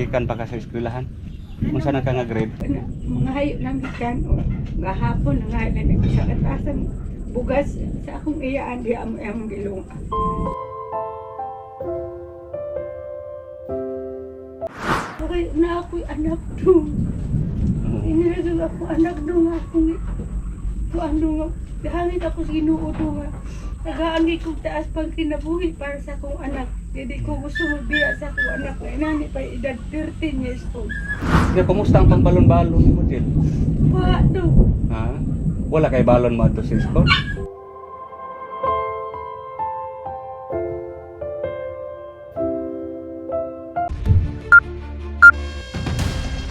gikan pa ka sa eskwelahan. Unsa na ka nga grade? Mga hayo lang ikan o gahapon na nga na sa katasan bugas sa akong iyaan di amo ang gilong. Okay, na ako'y anak dong. Inilagay ako anak dong akong kuan dong. Dahangit ako sa ginoo dong. Nagaangi kong taas pang kinabuhi para sa akong anak. Hindi ko gusto magbiya sa akong anak na inani pa edad 13 years old. Kaya kumusta ang pangbalon-balon mo din? Wa dong. Ha? Wala kay balon mo ato sa school?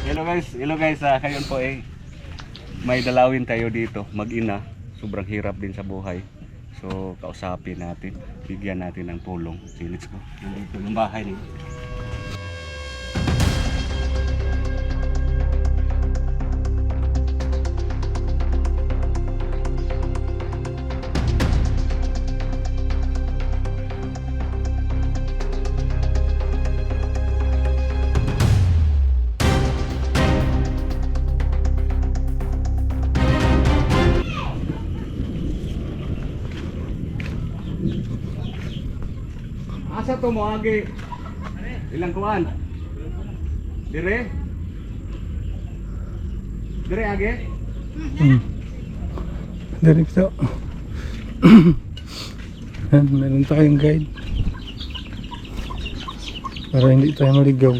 Hello guys, hello guys, ah, kayon po eh. May dalawin tayo dito, mag-ina. Sobrang hirap din sa buhay. So, kausapin natin, bigyan natin ng tulong. So, let's go. Nandito yung bahay niya. Asa to mo agi? Ilang kuan? Dire? Dire agi? Hmm. Dari ito. Yan, meron tayong guide. Para hindi tayo maligaw.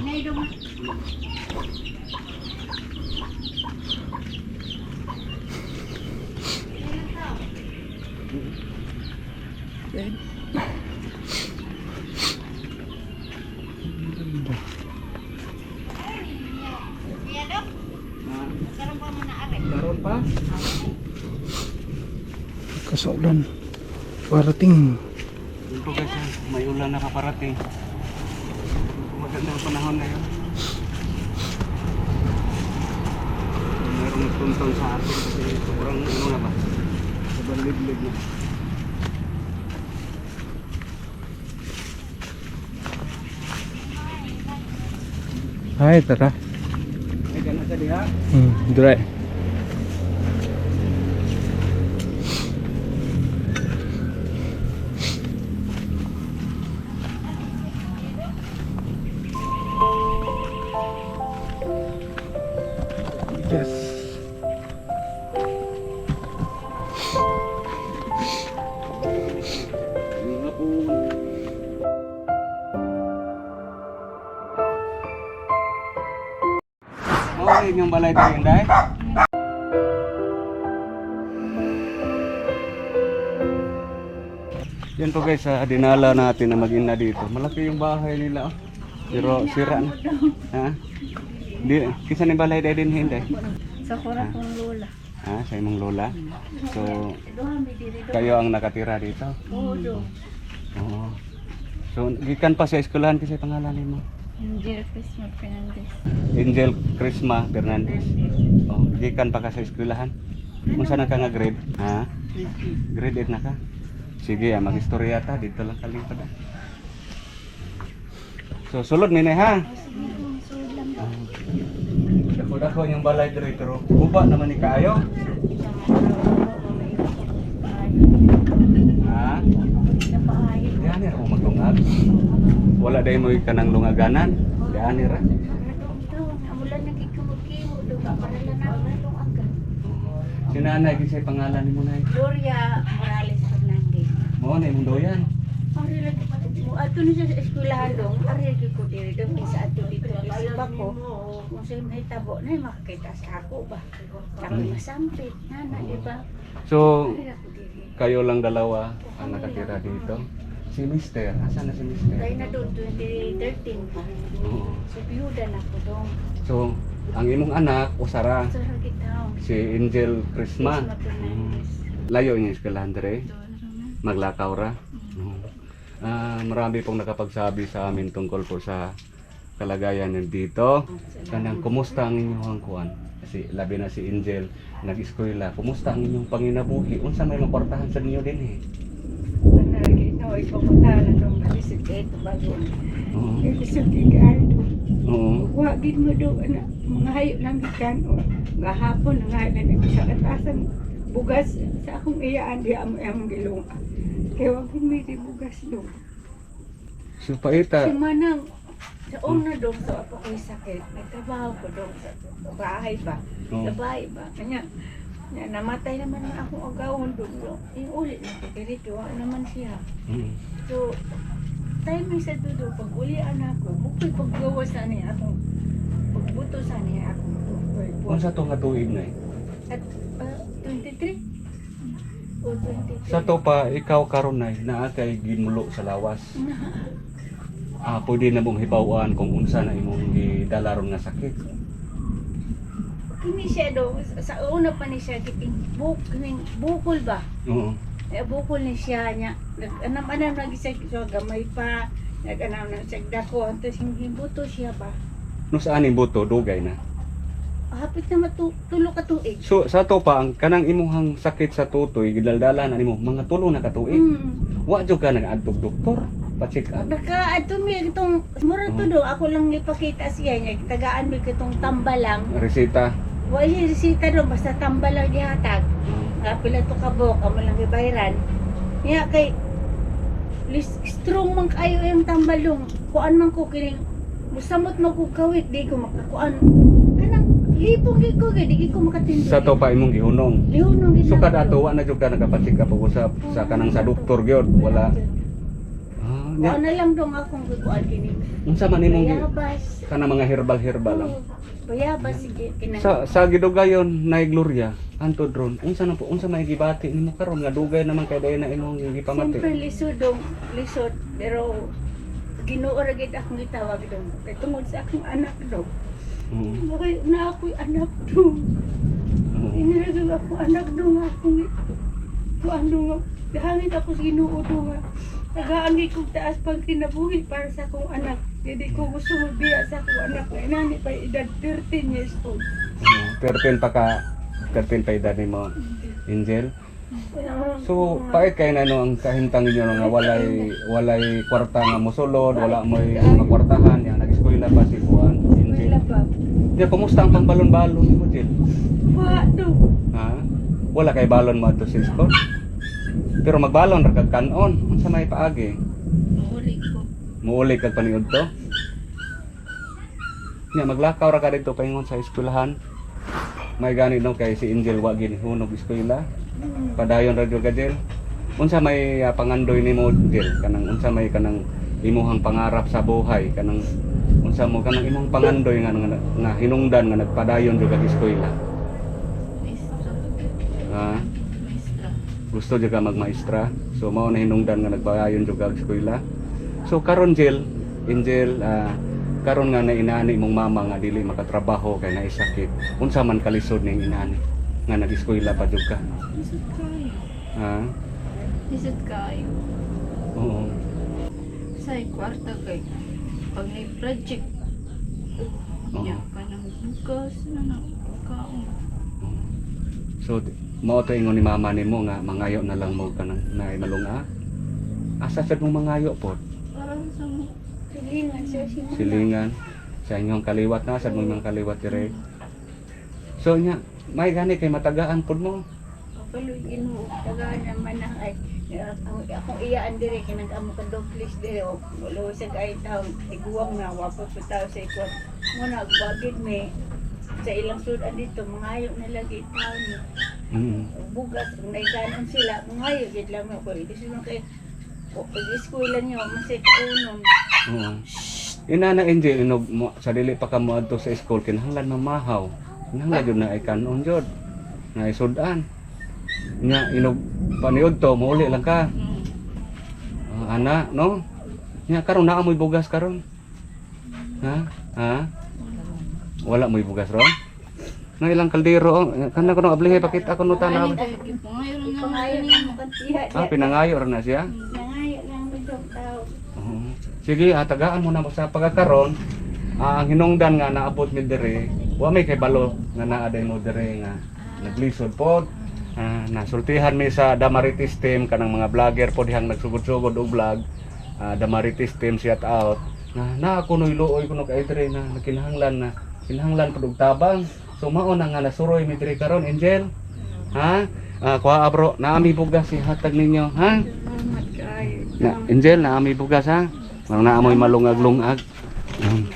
Karon pa? Kasaulan. Parating. Po guys, may ulan na paparating. Magandang panahon na yun. Merong nagtuntun sa atin kasi sobrang ano na ba? Sobrang liblig na. Ay, tara. Ay, ganun sa diha. Hmm, dry. Yung hapon. Okay, yung balay tayo dahil. Yan po guys, ah, dinala natin na mag-ina dito. Malaki yung bahay nila. Oh. Pero sira na. Ha? Di, kisa ni balay dahil din hindi. Sa kura kong lola. Ha? Sa imong lola. So, mi kayo ang nakatira dito. Oo. Oo. So, gikan pa sa eskwelahan kasi pangalan mo. Angel Christmas Fernandez. Angel Crisma Fernandez. Oh, gikan pa ka sa eskwelahan. Unsa na ka nga grade? Ha? Grade 8 na ka. Sige, ah, mag-istorya ta dito lang kalipad. ah. So, sulod ni ha. Dako-dako yung balay diri pero guba naman ni kaayo. Ha? Diyan ako maglungag. Wala dahil mo kanang lungaganan. Diyan ra. Amulan na kikumukiwo do ka marala na itong agad. Si nanay, kisay pangalan ni mo na Gloria Morales Fernandez. Mo na imong doyan. Mo ato ni sa eskwelahan dong, ari dong sa ato dito sa bako. Kung sa may tabo na makakita sa ako ba. Kami masampit na na di ba? So, ako kayo lang dalawa ang nakatira dito. Si Mister, asan na si Mister? Kaya na doon 2013 pa. Oo. So biyuda na ko dong. So, ang imong anak, usara, Sa Hagitaw. si Angel Crisma. Crisma Fernandez. Layo niya. Doon naman. Maglakaw ra. Ah, marami pong nakapagsabi sa amin tungkol po sa kalagayan dito. Kanang kumusta ang inyong kuan? Kasi labi na si Angel nag-eskwela. Kumusta ang inyong panginabuhi? Unsa may maportahan sa inyo din eh? Lagi, no, ipapunta na dong alisip ito bago. Oo. Ilisip kikain Oo. Wa gid mo daw ana mga hayop lang gikan o gahapon nga lang sa katasan bugas sa akong iyaan di amo among gilong. Kaya wag gid may bugas do. So paita. Si Manang sa una dong sa ako ko'y sakit, nagtrabaho ko dong sa sa bahay ba? Oo. Sa bahay ba? Kanya, na, namatay naman ang akong agawon doon. Yung ulit na ko, wala naman siya. Mm. So, timing sa dudo, pag ulian ako, bukoy paggawa sa niya akong, pagbuto sa niya akong, Unsa to nga tuig na at ah, 23? O 23? Sa to pa ikaw karon nay naa kay gimulo sa lawas. Ah, pwede na mong hibawan kung unsa na imong gidala ron nga sakit. Kini siya do, sa una pa ni siya, kiting buk, kining bukol ba? Oo. Eh, bukol ni siya niya. Nag-anam-anam lagi siya, so gamay pa. Nag-anam na siya dako. Tapos hindi buto siya ba? No sa aning buto dugay na. Hapit na matu tulo ka tuig. So sa to pa ang kanang imong sakit sa tutoy gidaldalan nimo mga tulo na ka tuig. Mm. Wa jud ka nag-adtog doktor pa-check up. Naka, ato mi, itong, mura to do, ako lang ipakita siya niya, tagaan mi kitong tambalang. Reseta. Wala siya resita do, basta tambalang gihatag. Nga pila to kabok, amo lang gibayran. Niya kay, lis, strong man kayo yung tambalong. Kuan man ko kining, musamot man ko kawit, di ko makakuan. Kanang, lipong gi ko, di ko makatindi. Sa to pa imong gihunong. Lihunong gid So kada ato wa na jud ka nagapacheck up usab sa kanang sa doktor gyud wala. Ah, nya. Kuan na lang dong akong kuan kini. Unsa man imong gi- Bayabas. kanang mga herbal-herbal lang. Bayabas sige kinang. Sa sa gidugayon na Gloria, antod ron. Unsa na po unsa may gibati nimo karon nga dugay naman kay dayon na imong Siyempre gipamati. lisod dong, lisod. Pero Ginoo ra gid akong gitawag dong. Kay tungod sa akong anak dong. Oo. Bakay na ako'y anak dong. Oo. Inilagay ako anak dong akong kuan dong. Dahangin ako sa Ginoo dong. Tagaan gid kong taas pag kinabuhi para sa akong anak. Hindi ko gusto magbiya sa akong anak na inani pa edad 13 years old. Oo. 13 pa ka 13 pa edad nimo, Angel. So, paet kay na no ang kahintang ninyo no, nga walay walay kwarta nga mosulod, wala mo'y makwartahan, yang nag-eskwela pa si Juan, Wala Angel. Ya, kumusta ang pangbalon-balon nimo, Jill? Wa dong. Ha? Wala kay balon mo ato sa school. Pero magbalon ra kag kanon, unsa may paagi? Uli ko. Muuli kag paniud to. Nya maglakaw ra ka dito paingon sa eskwelahan. May gani no kay si Angel wa gini hunog eskwela. Padayon ra jud ka Jill. Unsa may ah, pangandoy nimo Jill? Kanang unsa may kanang imuhang pangarap sa buhay kanang unsa mo kanang imong pangandoy nga, nga, nga hinungdan nga nagpadayon jud kag eskwela. Maestra. Ha? Maestra. gusto jud ka magmaestra so mao na hinungdan nga nagpadayon jud kag eskwela so karon Jill Angel ah, karon nga na inani mong mama nga dili makatrabaho kay naisakit unsa man kalisod ning inani nga nag-eskwela pa jud ka kayo. ha Isot kayo. oo Sa kwarta kay pag may project niya ka ng bukas na na kaon. so mao to ingon ni mama nimo nga mangayo na lang mo kanang naay malunga asa sad mo mangayo pod Parang sa mo. Silingan siya si Mama. silingan sa inyong kaliwat na sa inyong kaliwat dire so nya may gani kay matagaan pod mo Kapaloy ginoo. Tagaan naman ang ay. Ya, Ang akong iyaan dire kinag amo ka duplex dire o lo sa kay taon iguwang na wapo pa tao sa ikon. Mo na bagid me sa ilang sudan dito mangayo na lagi taon ni. mm. bugas kung naikanon sila ngayon gid lang ako ito sila kay o pag eskwela niyo masay kaunon Oo. Ina na Angel inog mo sa dili pa ka mo adto sa school kinahanglan mamahaw. Kinahanglan jud na ay kanon jud. Na isudan. Nya inog paniud to mauli lang ka. Ah, ana no? Nya karon naa mo'y bugas karon. Ha? Ha? Wala mo'y bugas ron? Na ilang kaldero oh. Kana ko no ablihe pakita ko no tanaw. Ah, pinangayo ra na siya. Oo. Sige, ah, tagaan mo na mo sa pagkakaroon. Ah, ang hinungdan nga naabot mi dire, wa may kay balo nga naa day mo dire nga naglisod pod. Ah, nasultihan mi sa Damaritis team kanang mga vlogger pod dihang nagsugod-sugod og vlog. Ah, Damaritis team shout out. na na ako noy luoy kuno kay dre na nakinahanglan na kinahanglan pud og tabang. So mao na nga nasuroy mi dre karon Angel. Ha? Ah, kuha bro, naami bugas si hatag ninyo, ha? Na, Angel, naami bugas ha? Mao na amoy malungag-lungag. Um,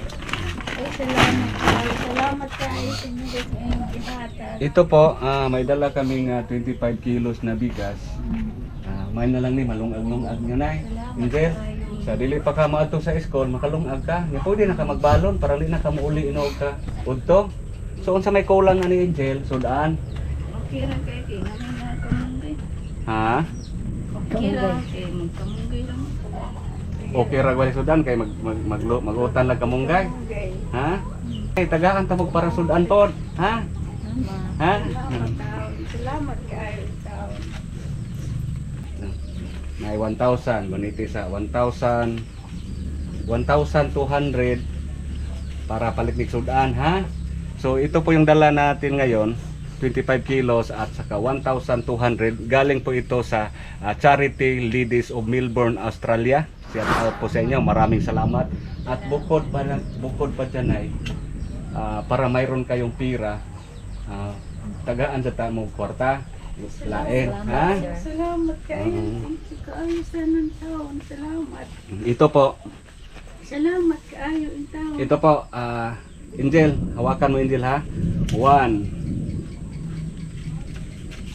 Ito po, ah, may dala kaming ah, 25 kilos na bigas. Ah, may na lang ni malungag-lungag nyo na Angel, sa dili pa ka maadto sa school, makalungag ka. Nga pwede na ka magbalon para di na ka muuli inog ka. Udto. So unsa may kulang ani Angel, sudaan. Okay. Kaya namin na kamunggay. Ha? Okay lang. Kaya magkamunggay lang. Okay ra gwali sudan kay mag mag, mag, magutan lang kamunggay. Kamunggay. Ha? Ay tagaan ta para sudan pod. Ha? Ha? Salamat taon. May 1,000, boniti sa 1,000 1,200 para palit ni sudan ha. So ito po yung dala natin ngayon 25 kilos at saka 1,200 galing po ito sa ah, Charity Ladies of Melbourne, Australia. Shout out po sa inyo. Maraming salamat. At bukod pa bukod pa dyan ay ah, para mayroon kayong pira ah, tagaan sa tamong kwarta. Lain, ha? Salamat kayo. Thank you kayo sa ng taon. Salamat. Ito po, Salamat kayo in taon. Ito po, ah, Angel, hawakan mo Angel ha. One,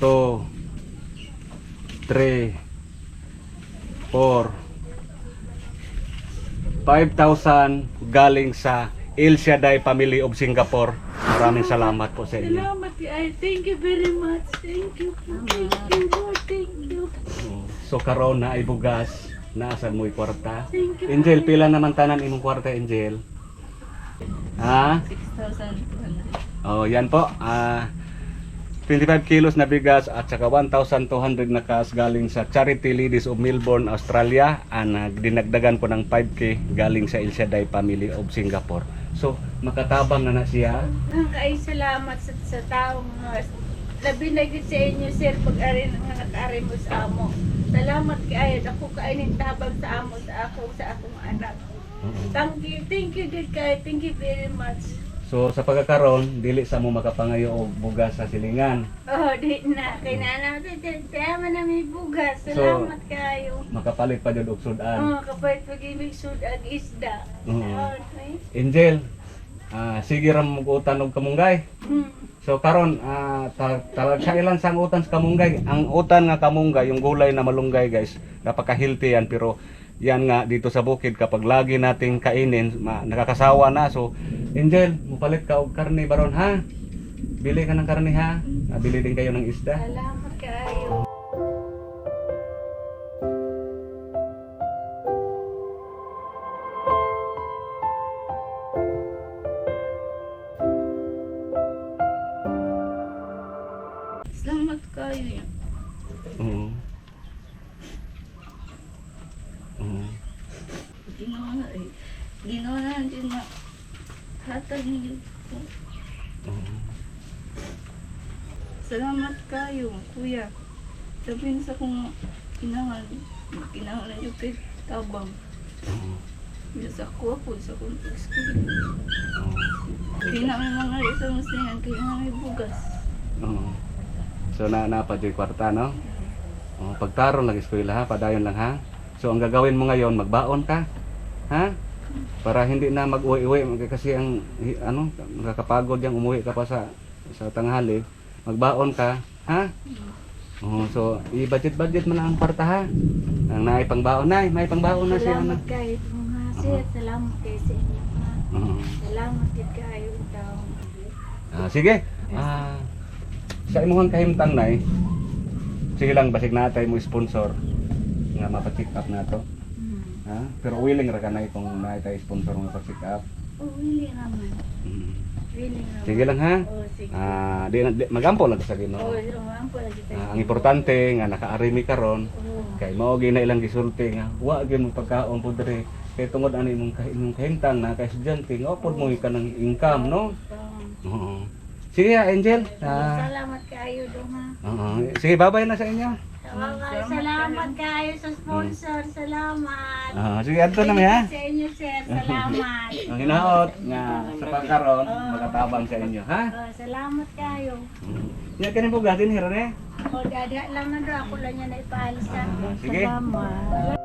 two, three, four, 5,000 galing sa El Shaddai Family of Singapore. Maraming salamat po sa inyo. Salamat kayo. Thank you very much. Thank you. Thank you Lord. Thank you. So karon na ay bugas, naasan mo'y kwarta. Thank you. Angel, pila naman tanan imong kwarta, Angel? Ha? 6,200. Oh, yan po. Ah 25 kilos na bigas at saka 1,200 na cash galing sa Charity Ladies of Melbourne, Australia. Ang uh, dinagdagan po ng 5K galing sa El Shaddai Family of Singapore. So, makatabang na na siya. Ang kayo salamat sa, sa taong mga labi na sa inyo sir pag ari nga nag-ari mo sa amo. Salamat kayo. Ako kainin tabang sa amo sa ako sa akong anak. Thank you. Thank you good kayo. Thank you very much. So, sa pagkakaroon, dili sa mo makapangayo og bugas sa silingan. Oh, di na. Kay nana, tama na may bugas. Salamat kayo. Makapalit pa jud og sudan. Oh, kapag pag-ibig sud ag isda. Oo. Okay. Angel, ah sige ra mo utan og kamunggay. Mm. So karon ah ta talag sa ilan sang utan sa kamunggay. Ang utan nga kamunggay, yung gulay na malunggay guys, napaka-healthy yan pero yan nga dito sa bukid kapag lagi nating kainin, ma, nakakasawa na. So Angel, mupalit ka og karne baron ha. Bili ka ng karne ha. Ah, bili din kayo ng isda. Salamat Salamat kayo, kuya. Sabihin sa kong kinangan, kinangan niyo kay tabang. Sa ako ako, sa kong. Oo. Hindi namin mga isang muslingan, kaya may bugas. So na napadyoy kwarta no? Oh, pagtaron lang eskwela ha, padayon lang ha. So ang gagawin mo ngayon, magbaon ka. Ha? Para hindi na mag-uwi-uwi mag- kasi ang ano, nakakapagod yang umuwi ka pa sa sa tanghali. Magbaon ka, ha? Oh, so i-budget-budget mo na ang kwarta ha. Ang naay pangbaon na, may pangbaon na siya na. Salamat kayo mga sir. Salamat kayo sa inyo. Oo. Salamat din kayo itaw. Ah, sige. Ah, sa imuhang kahimtang nay. Sige lang basig natay mo sponsor nga mapa-check up na to. Ha? Pero willing ra ka na kung natay sponsor nga pa-check up. Oh, willing naman. Mm. Willing naman. Sige lang ha. Oh, sige. Ah, di, di magampo lang sa Oh, Ginoo. rumang po lagi tayo. Ah, ang importante nga nakaarimi karon Oh. kay mao gyud na ilang gisulti nga wa gyud mo pagkaon pud diri kay tungod ani imong imong kahimtang na kay estudyante nga upod mo ka ng income no. Oh. Oo. Sige ha, Angel. Ah, Salamat kayo dong ha. oo. Sige, babay na sa inyo. Oh, Okay, salamat kayo sa sponsor. Salamat. Ah, sige, ato na mi ha. Sa inyo, sir. Salamat. Ang hinaot nga sa pagkaroon, makatabang sa inyo, ha? Oh, salamat kayo. Yan kanin po gatin, hiro ne? O, dada lang na. Ako lang yan na ipaalsa. Sige. Salamat.